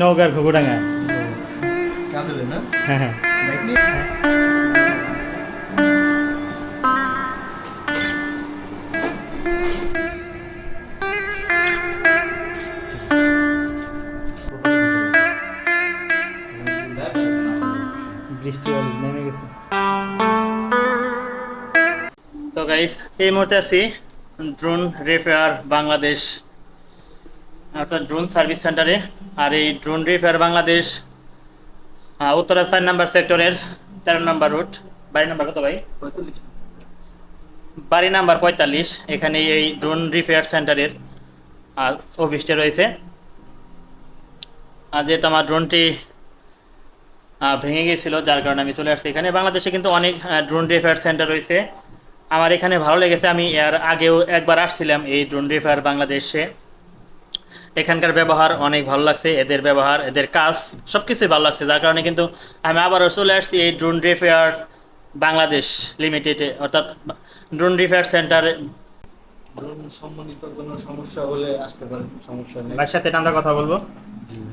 নৌকার ঘুঘুডাঙ্গা। হ্যাঁ হ্যাঁ। বৃষ্টি নেমে গেছে। তো গাইস এই মুহূর্তে আছি ড্রোন রিপেয়ার বাংলাদেশ অর্থাৎ ড্রোন সার্ভিস সেন্টারে আর এই ড্রোন রিপেয়ার বাংলাদেশ উত্তরা চার নাম্বার সেক্টরের তেরো নাম্বার রুট বাড়ি নাম্বার কত ভাই? পঁয়তাল্লিশ। বাড়ি নাম্বার পঁয়তাল্লিশ। এখানে এই ড্রোন রিপেয়ার সেন্টারের অফিসটা রয়েছে। আর যেহেতু আমার ড্রোনটি ভেঙে গিয়েছিল যার কারণে আমি চলে আসছি এখানে। বাংলাদেশে কিন্তু অনেক ড্রোন রিপেয়ার সেন্টার রয়েছে। আমার এখানে ভালো লেগেছে। আমি এর আগেও একবার আসছিলাম এই ড্রোন রিপেয়ার বাংলাদেশে। এখানকার ব্যবহার অনেক ভালো লাগছে, এদের ব্যবহার, এদের কাজ সব কিছুই ভালো লাগছে। যার কারণে কিন্তু আমি আবারও চলে আসছি এই ড্রোন রিপেয়ার বাংলাদেশ লিমিটেডে অর্থাৎ ড্রোন রিপেয়ার সেন্টারে ড্রোন সম্মানিত কোনো সমস্যা হলে আসতে পারেন সমস্যা নেই। ভাইয়ের সাথে আমরা কথা বলব।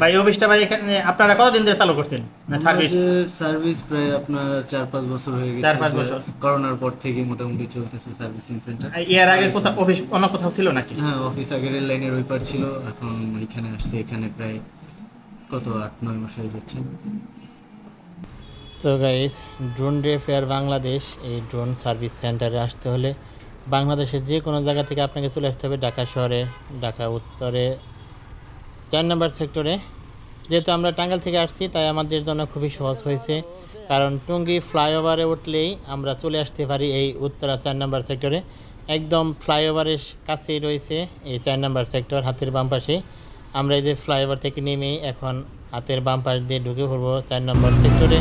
ভাই অফিসটা ভাই এখানে আপনারা কতদিন ধরে চালু করছেন? সার্ভিস সার্ভিস প্রায় আপনার চার পাঁচ বছর হয়ে গেছে। চার পাঁচ বছর। করোনার পর থেকে মোটামুটি চলতেছে সার্ভিসিং সেন্টার এর আগে কোথাও অফিস অন্য কোথাও ছিল নাকি? হ্যাঁ অফিস আগে রেল লাইনের ওই পার ছিল। এখন এখানে আসছে এখানে প্রায় কত আট নয় মাস হয়ে যাচ্ছে। তো গাইস ড্রোন রিপেয়ার বাংলাদেশ এই ড্রোন সার্ভিস সেন্টারে আসতে হলে বাংলাদেশের যে কোনো জায়গা থেকে আপনাকে চলে আসতে হবে ঢাকা শহরে, ঢাকা উত্তরে, চার নম্বর সেক্টরে। যেহেতু আমরা টাঙ্গাইল থেকে আসছি, তাই আমাদের জন্য খুবই সহজ হয়েছে। কারণ টুঙ্গি ফ্লাইওভারে উঠলেই আমরা চলে আসতে পারি এই উত্তরা চার নম্বর সেক্টরে। একদম ফ্লাইওভারের কাছেই রয়েছে এই চার নম্বর সেক্টর হাতের বাম পাশে। আমরা এই যে ফ্লাইওভার থেকে নেমে এখন হাতের বাম পাশ দিয়ে ঢুকে পড়ব চার নম্বর সেক্টরে।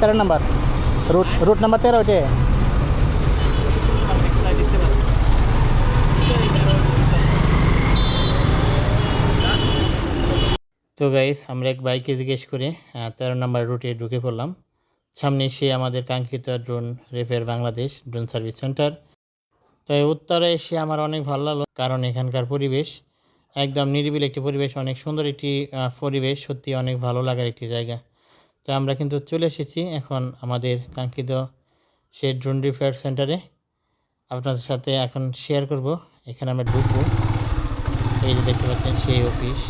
তেরো নাম্বার? রুট রুট নাম্বার তেরো ওইটে? তো গাইস আমরা এক বাইকে জিজ্ঞেস করে তেরো নম্বর রুটে ঢুকে পড়লাম। সামনে এসে আমাদের কাঙ্ক্ষিত drone repair Bangladesh drone service center তো উত্তরে এসে আমার অনেক ভালো লাগল, কারণ এখানকার পরিবেশ একদম নিরিবিলি একটি পরিবেশ, অনেক সুন্দর একটি পরিবেশ, সত্যি অনেক ভালো লাগার একটি জায়গা। তো আমরা কিন্তু চলে এসেছি এখন আমাদের কাঙ্ক্ষিত সে ড্রোন রিপেয়ার সেন্টারে আপনাদের সাথে এখন শেয়ার করব, এখানে আমরা ঢুকবো। এই যে দেখতে পাচ্ছেন, সেই অফিস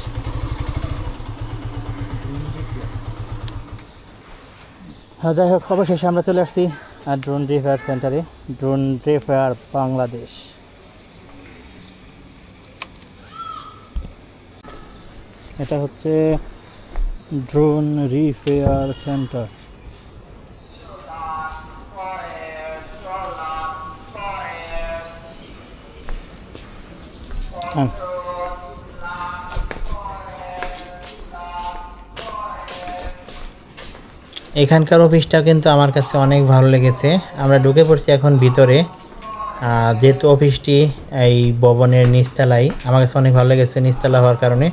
যাই হোক, অবশেষে আমরা চলে আসছি ড্রোন রিপেয়ার সেন্টারে ড্রোন রিপেয়ার বাংলাদেশ এটা হচ্ছে ড্রোন রিপেয়ার সেন্টার হ্যাঁ। এখানকার অফিসটা কিন্তু আমার কাছে অনেক ভালো লেগেছে। আমরা ঢুকে পড়ছি এখন ভিতরে। যেহেতু অফিসটি এই ভবনের নিচতলায়, আমার কাছে অনেক ভালো লেগেছে নিচতলা হওয়ার কারণে।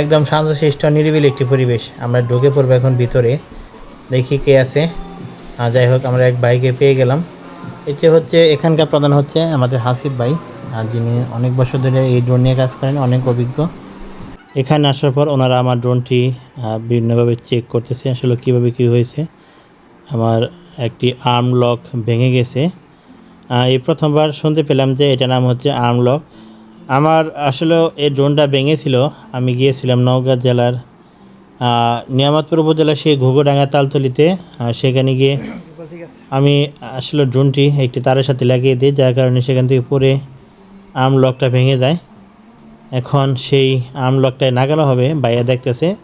একদম শান্তশিষ্ট, নিরিবিলি একটি পরিবেশ। আমরা ঢুকে পড়ব এখন ভিতরে। দেখি কে আছে। যাই হোক, আমরা এক বাইকে পেয়ে গেলাম। এটি হচ্ছে, এখানকার প্রধান হচ্ছে আমাদের হাসিফ ভাই। যিনি অনেক বছর ধরে এই ড্রোন নিয়ে কাজ করেন, অনেক অভিজ্ঞ। এখানে আসার পর ওনারা আমার ড্রোনটি বিভিন্নভাবে চেক করতেছে, আসলে কীভাবে কী হয়েছে। আমার একটি আর্ম লক ভেঙে গেছে। এই প্রথমবার শুনতে পেলাম যে এটা নাম হচ্ছে আর্ম লক আমার আসলে এই ড্রোনটা ভেঙেছিল। আমি গিয়েছিলাম নওগাঁ জেলার নিয়ামতপুর উপজেলার সেই ঘুঘুডাঙ্গা তালতলিতে। সেখানে গিয়ে আমি আসলে ড্রোনটি একটি তারের সাথে লাগিয়ে দিই, যার কারণে সেখান থেকে পরে আর্ম লকটা ভেঙে যায়। এখন সেই আর্ম লকটায় নাগানো হবে বাইরে দেখতেছে।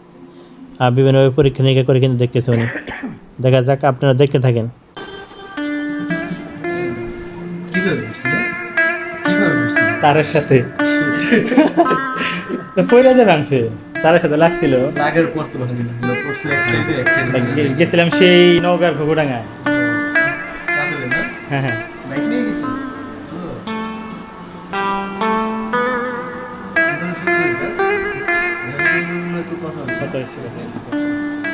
আর বিভিন্নভাবে পরীক্ষা নিরীক্ষা করে কিন্তু দেখতেছে উনি। দেখা যাক আপনারা দেখতে থাকেন। তারের সাথে। পয়লা যে ভাঙছে তারের সাথে লাগছিল। লাগের পর তো ভাঙি না হলো পড়ছে এক সাইডে এক সাইডে গেছিলাম সেই নৌকার ঘুঘুডাঙ্গা হ্যাঁ হ্যাঁ। এরকম একটু কথা হয়েছে। কত হয়েছে, কত হয়েছে?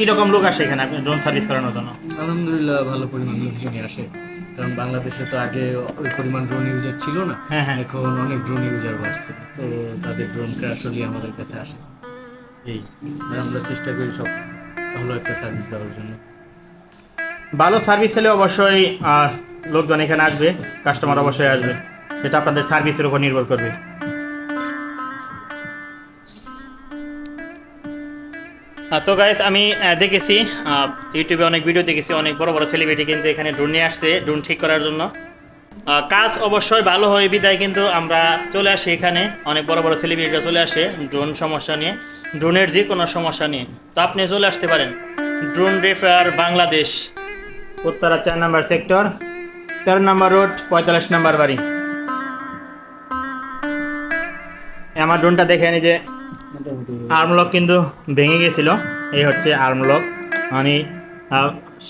কীরকম লোক আসে এখানে? আপনি ড্রোন সার্ভিস করানোর জন্য? আলহামদুলিল্লাহ ভালো পরিমাণ লোকজনই আসে। কারণ বাংলাদেশে তো আগে ওই পরিমাণ ড্রোন ইউজার ছিল না হ্যাঁ, হ্যাঁ। এখন অনেক ড্রোন ইউজার বাড়ছে। তো তাদের ড্রোন ক্রাশলি আমাদের কাছে আসে। এই। আমরা চেষ্টা করি সব ভালো একটা সার্ভিস দেওয়ার জন্য। ভালো সার্ভিস হলে অবশ্যই লোকজন এখানে আসবে কাস্টমার অবশ্যই আসবে। সেটা আপনাদের সার্ভিসের উপর নির্ভর করবে। তো গাইস আমি দেখেছি ইউটিউবে অনেক ভিডিও দেখেছি, অনেক বড় বড় সেলিব্রিটি কিন্তু এখানে ড্রোন নিয়ে আসছে ড্রোন ঠিক করার জন্য। কাজ অবশ্যই ভালো হয়, বিদায় কিন্তু আমরা চলে আসি এখানে, অনেক বড় বড় সেলিব্রিটিরা চলে আসে ড্রোন সমস্যা নিয়ে ড্রোনের যে কোনো সমস্যা নিয়ে। তো আপনি চলে আসতে পারেন ড্রোন রেফার বাংলাদেশ। উত্তরা চার নাম্বার সেক্টর তেরো নাম্বার রোড পঁয়তাল্লিশ নাম্বার বাড়ি। আমার ড্রোনটা দেখে নি যে আর্মলক কিন্তু ভেঙে গেছিল। এই হচ্ছে আর্মলক। মানে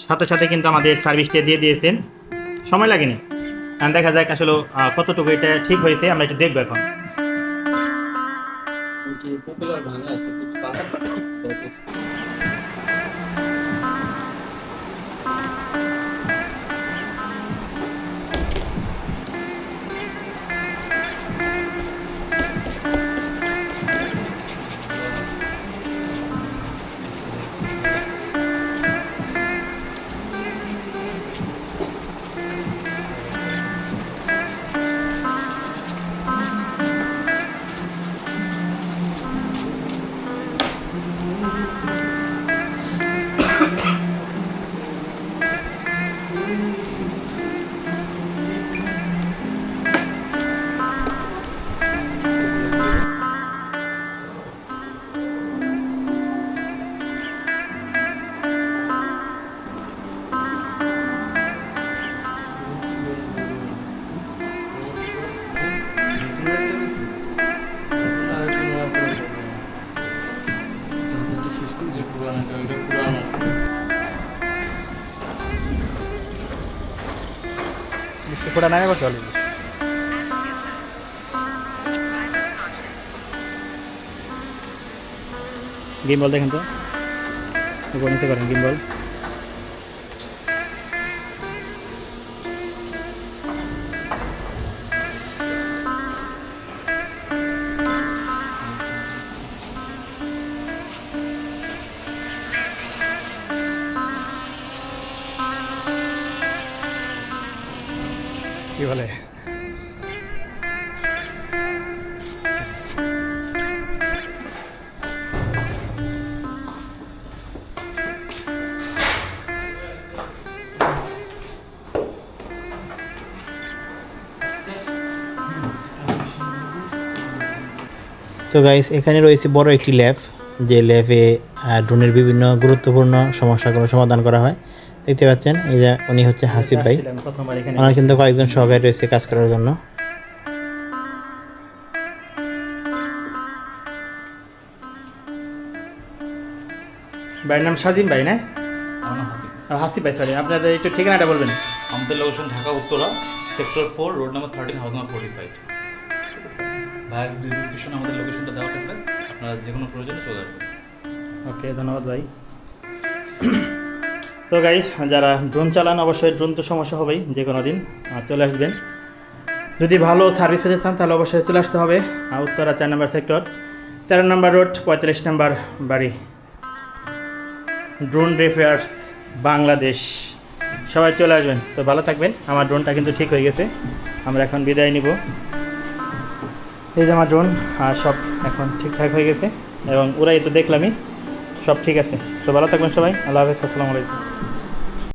সাথে সাথে কিন্তু আমাদের সার্ভিসটা দিয়ে দিয়েছেন। সময় লাগেনি। দেখা যাক আসলে কতটুকু এটা ঠিক হয়েছে, আমরা একটু দেখব এখন। ভাঙা আছে ফোটা নামে বসে ভালো গিম্বল দেখেন তো? নিতে পারেন গিম্বল কি বলে? তো গাইস এখানে রয়েছে বড় একটি ল্যাব, যে ল্যাবে ড্রোনের বিভিন্ন গুরুত্বপূর্ণ সমস্যাগুলো সমাধান করা হয়। দেখতে পাচ্ছেন এই যে উনি হচ্ছে হাসিব ভাই। ওনার কিন্তু কয়েকজন সহকারী রয়েছে কাজ করার জন্য। ভাইয়ের নাম সাজিম ভাই না? হাসিব ভাই সরি আপনাদের একটু ঠিকানাটা বলবেন। আমাদের location Dhaka Uttara sector four road number thirteen house number forty five ভাইয়ের ডিসক্রিপশনে আমাদের লোকেশনটা দেওয়া থাকবে। আপনারা যে কোনো প্রয়োজনে চলে আসবেন। ওকে ধন্যবাদ ভাই। তো গাইজ যারা ড্রোন চালান, অবশ্যই ড্রোন তো সমস্যা হবেই, যে কোনো দিন। চলে আসবেন। যদি ভালো সার্ভিস পেতে চান, তাহলে অবশ্যই চলে আসতে হবে। উত্তরা চার নম্বর সেক্টর তেরো নম্বর রোড পঁয়তাল্লিশ নম্বর বাড়ি। Drone repairs Bangladesh. সবাই চলে আসবেন। তো ভালো থাকবেন। আমার ড্রোনটা কিন্তু ঠিক হয়ে গেছে। আমরা এখন বিদায় নিব। এই যে আমার ড্রোন আর সব এখন ঠিকঠাক হয়ে গেছে। এবং ওরাই তো দেখলামই, সব ঠিক আছে। তো ভালো থাকবেন সবাই। আল্লাহ হাফেজ। আসসালামু আলাইকুম।